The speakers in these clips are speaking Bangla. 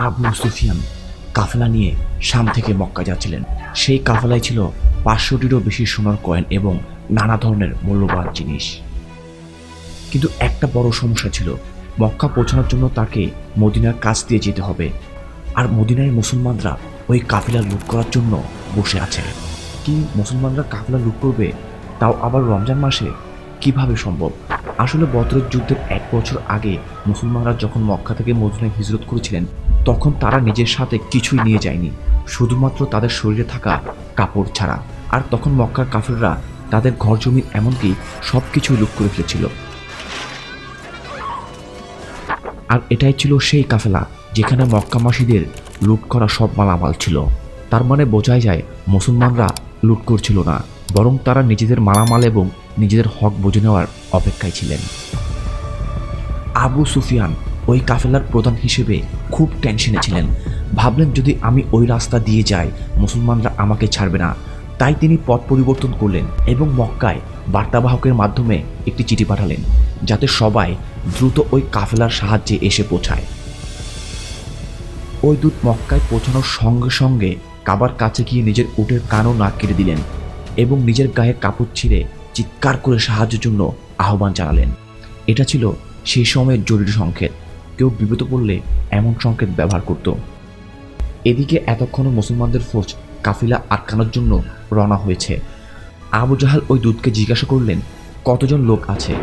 আবু সুফিয়ান কাফেলা নিয়ে শাম থেকে মক্কা যাচ্ছিলেন। সেই কাফেলায় ছিল পাঁচশোটিরও বেশি সোনার কয়েন এবং নানা ধরনের মূল্যবান জিনিস। কিন্তু একটা বড় সমস্যা ছিল, মক্কা পৌঁছানোর জন্য তাকে মদিনার কাছ দিয়ে যেতে হবে। আর মদিনায় মুসলমানরা ওই কাফেলা লুট করার জন্য বসে আছে। কি মুসলমানরা কাফেলা লুট করবে, তাও আবার রমজান মাসে? কীভাবে সম্ভব? আসলে বদরের যুদ্ধের এক বছর আগে মুসলমানরা যখন মক্কা থেকে মদিনায় হিজরত করেছিলেন তখন তারা নিজের সাথে কিছুই নিয়ে যায়নি, শুধুমাত্র তাদের শরীরে থাকা কাপড় ছাড়া। আর তখন মক্কার কাফেররা তাদের ঘর জমি এমনকি সব কিছুই লুট করে ফেলেছিল। আর এটাই ছিল সেই কাফেলা, যেখানে মক্কামাসীদের লুট করা সব মালামাল ছিল। তার মানে বোঝাই যায়, মুসলমানরা লুট করছিল না, বরং তারা নিজেদের মালামাল এবং নিজেদের হক বুঝে নেওয়ার অপেক্ষায় ছিলেন। আবু সুফিয়ান ওই কাফেলার প্রধান হিসেবে খুব টেনশনে ছিলেন। ভাবলেন যদি আমি ওই রাস্তা দিয়ে যাই, মুসলমানরা আমাকে ছাড়বে না। তাই তিনি পথ পরিবর্তন করলেন এবং মক্কায় বার্তাবাহকের মাধ্যমে একটি চিঠি পাঠালেন, যাতে সবাই দ্রুত ওই কাফেলার সাহায্যে এসে পৌঁছায়। ওই দূত মক্কায় পৌঁছানোর সঙ্গে সঙ্গে কাবার কাছে গিয়ে নিজের উটের কানও নাক কেটে দিলেন এবং নিজের গায়ে কাপড় ছিঁড়ে চিৎকার করে সাহায্যের জন্য আহ্বান জানালেন। এটা ছিল সেই সময়ের জরুরি সংকেত। কেউ বিপদে পড়লে এমন সংকেত ব্যবহার করত। এদিকে এতক্ষণও মুসলমানদের ফৌজ কাফিলা আটকানোর জন্য রওনা হয়েছে। আবু জাহাল ওই দুধকে জিজ্ঞাসা করলেন, কতজন লোক আছে?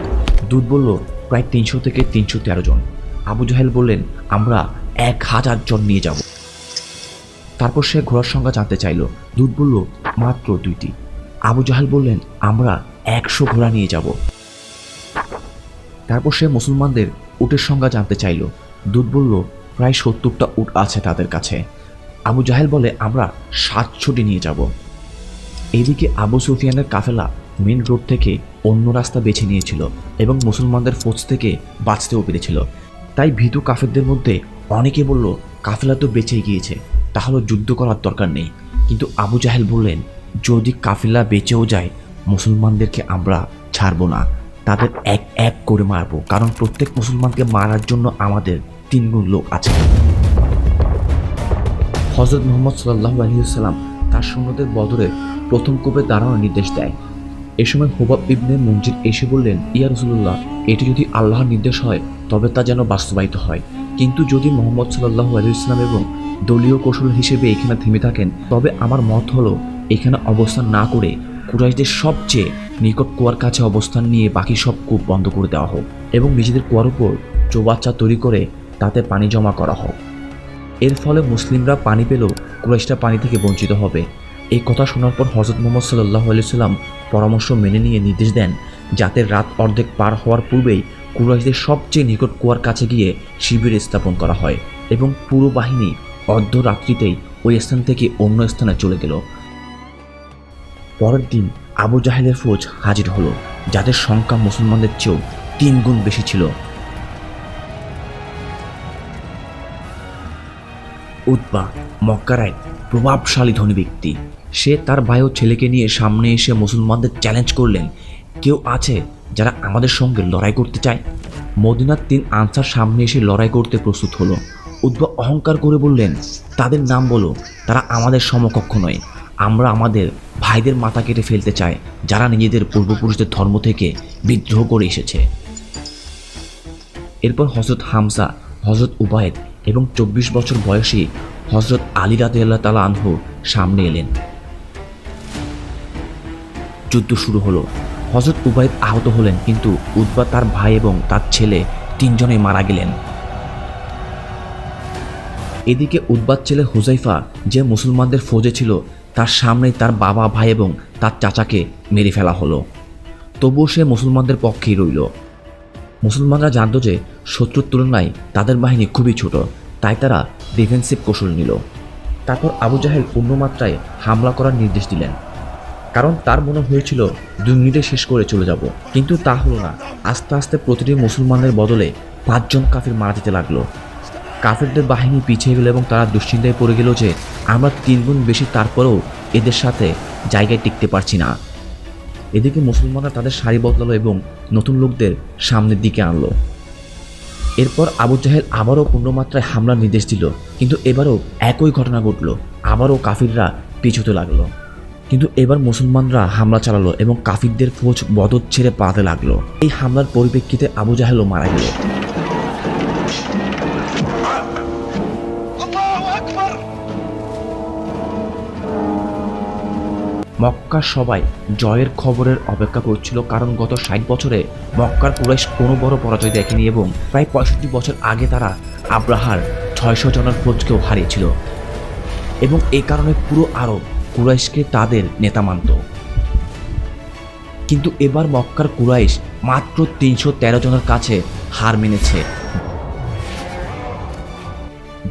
দুধ বলল, প্রায় তিনশো থেকে তিনশো তেরো জন। আবু জাহেল বললেন, আমরা এক হাজার জন নিয়ে যাব। তারপর সে ঘোড়ার সংখ্যা জানতে চাইল। দুধ বলল, মাত্র দুইটি। আবু জাহাল বললেন, আমরা একশো ঘোড়া নিয়ে যাব। তারপর সে মুসলমানদের উটের সংখ্যা জানতে চাইল। দূত বলল, প্রায় সত্তরটা উট আছে তাদের কাছে। আবু জাহেল বলে, আমরা সাতশোটি নিয়ে যাব। এদিকে আবু সুফিয়ানের কাফেলা মেন রোড থেকে অন্য রাস্তা বেছে নিয়েছিল এবং মুসলমানদের ফৌজ থেকে বাঁচতেও পেরেছিল। তাই ভীতু কাফেরদের মধ্যে অনেকে বলল, কাফেলা তো বেঁচে গিয়েছে, তাহলে যুদ্ধ করার দরকার নেই। কিন্তু আবু জাহেল বললেন, যদি কাফেলা বেঁচেও যায়, মুসলমানদেরকে আমরা ছাড়বো না। তাদের এক এক করে মারবো। কারণ প্রত্যেক মুসলমানকে মারার জন্য আমাদের তিনগুণ লোক আছে। হজরত মোহাম্মদ সাল্লাহ আলহিউসাল্লাম তার সৈন্যদের বদরে প্রথম কোপে দাঁড়ানোর নির্দেশ দেয়। এ সময় হুবাব ইবনে মঞ্জির এসে বললেন, ইয়া রসুল্লাহ এটি যদি আল্লাহর নির্দেশ হয়, তবে তা যেন বাস্তবায়িত হয়। কিন্তু যদি মোহাম্মদ সাল্লাহ আলহিউসলাম এবং দলীয় কৌশল হিসেবে এখানে থেমে থাকেন, তবে আমার মত হলো, এখানে অবস্থান না করে কুরাইশদের সবচেয়ে নিকট কুয়ার কাছে অবস্থান নিয়ে বাকি সব কূপ বন্ধ করে দেওয়া হোক এবং নিজেদের কুয়ার উপর চৌবাচ্চা তৈরি করে তাতে পানি জমা করা হোক। এর ফলে মুসলিমরা পানি পেলেও কুরাইশরা পানি থেকে বঞ্চিত হবে। এই কথা শোনার পর হজরত মোহাম্মদ সাল্লাহ আলিয়াল্লাম পরামর্শ মেনে নিয়ে নির্দেশ দেন যাতে রাত অর্ধেক পার হওয়ার পূর্বেই কুরাইশদের সবচেয়ে নিকট কুয়ার কাছে গিয়ে শিবির স্থাপন করা হয় এবং পুরো বাহিনী অর্ধরাত্রিতেই ওই স্থান থেকে অন্য স্থানে চলে গেল। পরের দিন আবু জাহেলের ফৌজ হাজির হলো, যাদের সংখ্যা মুসলমানদের চেয়েও তিন গুণ বেশি ছিল। উৎপা মক্কার এক প্রভাবশালী ধনী ব্যক্তি। সে তার ভাই ও ছেলেকে নিয়ে সামনে এসে মুসলমানদের চ্যালেঞ্জ করলেন, কেউ আছে যারা আমাদের সঙ্গে লড়াই করতে চায়? মদিনার তিন আনসার সামনে এসে লড়াই করতে প্রস্তুত হলো। উদ্বা অহংকার করে বললেন, তাদের নাম বলো, তারা আমাদের সমকক্ষ নয়, আমরা আমাদের ভাইদের মাথা কেটে ফেলতে চায়, যারা নিজেদের পূর্বপুরুষদের ধর্ম থেকে বিদ্রোহ করে এসেছে। এরপর হজরত হামসা হজরত উবায়েদ এবং চব্বিশ বছর বয়সী হজরত আলী রাতে আল্লাহ তালা আনহু সামনে এলেন। যুদ্ধ শুরু হলো। হজরত উবায়েদ আহত হলেন, কিন্তু উদ্বা তার ভাই এবং তার ছেলে তিনজনে মারা গেলেন। এদিকে উদ্বাদ ছেলে হুজাইফা যে মুসলমানদের ফৌজে ছিল, তার সামনেই তার বাবা, ভাই এবং তার চাচাকে মেরে ফেলা হলো। তবুও সে মুসলমানদের পক্ষেই রইল। মুসলমানরা জানত যে শত্রুর তুলনায় তাদের বাহিনী খুবই ছোট, তাই তারা ডিফেন্সিভ কৌশল নিল। তারপর আবু জাহেল পূর্ণমাত্রায় হামলা করার নির্দেশ দিলেন। কারণ তার মনে হয়েছিল দুই মিনিটে শেষ করে চলে যাব। কিন্তু তা হলো না। আস্তে আস্তে প্রতিটি মুসলমানদের বদলে পাঁচজন কাফির মারা যেতে লাগল। কাফেরদের বাহিনী পিছিয়ে গেল এবং তারা দুশ্চিন্তায় পড়ে গেল যে আমরা তিনগুণ বেশি তারপরেও এদের সাথে জায়গায় টিকতে পারছি না। এদিকে মুসলমানরা তাদের সারি বদলালো এবং নতুন লোকদের সামনের দিকে আনলো। এরপর আবু জাহেল আবারও পূর্ণমাত্রায় হামলার নির্দেশ দিল, কিন্তু এবারও একই ঘটনা ঘটল। আবারও কাফিররা পিছুতে লাগল। কিন্তু এবার মুসলমানরা হামলা চালালো এবং কাফিরদের ফৌজ বদর ছেড়ে পাতে লাগল। এই হামলার পরিপ্রেক্ষিতে আবু জাহেলও মারা গেল। মক্কার সবাই জয়ের খবরের অপেক্ষা করছিল কারণ গত ষাট বছরে মক্কার কুরাইশ কোনো বড় পরাজয় দেখেনি এবং প্রায় পঁয়ষট্টি বছর আগে তারা আব্রাহার ছয়শো জনের ফৌজকেও হারিয়েছিল এবং এই কারণে পুরো আরব কুরাইশকে তাদের নেতা মানত। কিন্তু এবার মক্কার কুরাইশ মাত্র তিনশো তেরো জনের কাছে হার মেনেছে।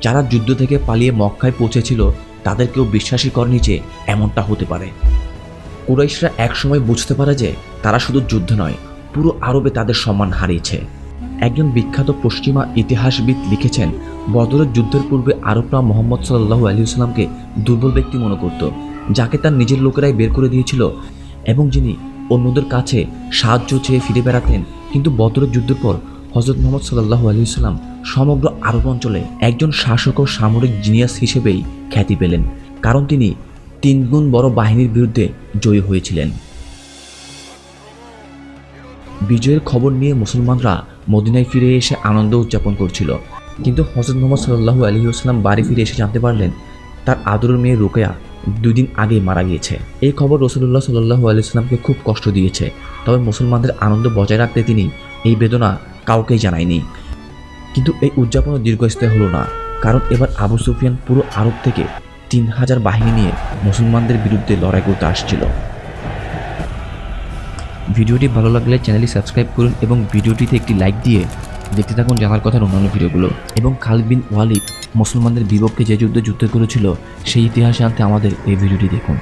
যারা যুদ্ধ থেকে পালিয়ে মক্কায় পৌঁছেছিল তাদের কেউ বিশ্বাসই করেনি যে এমনটা হতে পারে। কুরাইশরা একসময় বুঝতে পারে যে তারা শুধু যুদ্ধ নয়, পুরো আরবে তাদের সম্মান হারিয়েছে। একজন বিখ্যাত পশ্চিমা ইতিহাসবিদ লিখেছেন, বদরের যুদ্ধের পূর্বে আরবরা মোহাম্মদ সাল্লাহু আলিউসালামকে দুর্বল ব্যক্তি মনে করত, যাকে তার নিজের লোকেরাই বের করে দিয়েছিল এবং যিনি অন্যদের কাছে সাহায্য চেয়ে ফিরে বেড়াতেন। কিন্তু বদরের যুদ্ধের পর হজরত মোহাম্মদ সাল্লাহু আলিউসালাম সমগ্র আরব অঞ্চলে একজন শাসক ও সামরিক জিনিয়াস হিসেবেই খ্যাতি পেলেন, কারণ তিনি তিনগুণ বড় বাহিনীর বিরুদ্ধে জয়ী হয়েছিলেন। বিজয়ের খবর নিয়ে মুসলমানরা মদিনায় ফিরে এসে আনন্দ উদযাপন করছিল। কিন্তু হজরত মোহাম্মদ সাল্লাহু আলহিউসলাম বাড়ি ফিরে এসে জানতে পারলেন, তার আদরের মেয়ে রোকেয়া দুদিন আগেই মারা গিয়েছে। এই খবর রসুল্লাহ সাল্লাহু আলিয়াল্লামকে খুব কষ্ট দিয়েছে, তবে মুসলমানদের আনন্দ বজায় রাখতে তিনি এই বেদনা কাউকেই জানায়নি। কিন্তু এই উদযাপনও দীর্ঘস্থায়ী হলো না, কারণ এবার আবু সুফিয়ান পুরো আরব থেকে তিন হাজার বাহিনী নিয়ে মুসলমানদের বিরুদ্ধে লড়াই করতে আসছিল। ভিডিওটি ভালো লাগলে চ্যানেলটি সাবস্ক্রাইব করুন এবং ভিডিওটিতে একটি লাইক দিয়ে দেখতে থাকুন জানার কথার অন্যান্য ভিডিওগুলো। এবং খালবিন বিন ওয়ালিদ মুসলমানদের বিপক্ষে যে যুদ্ধে যুদ্ধ করেছিল, সেই ইতিহাসে আনতে আমাদের এই ভিডিওটি দেখুন।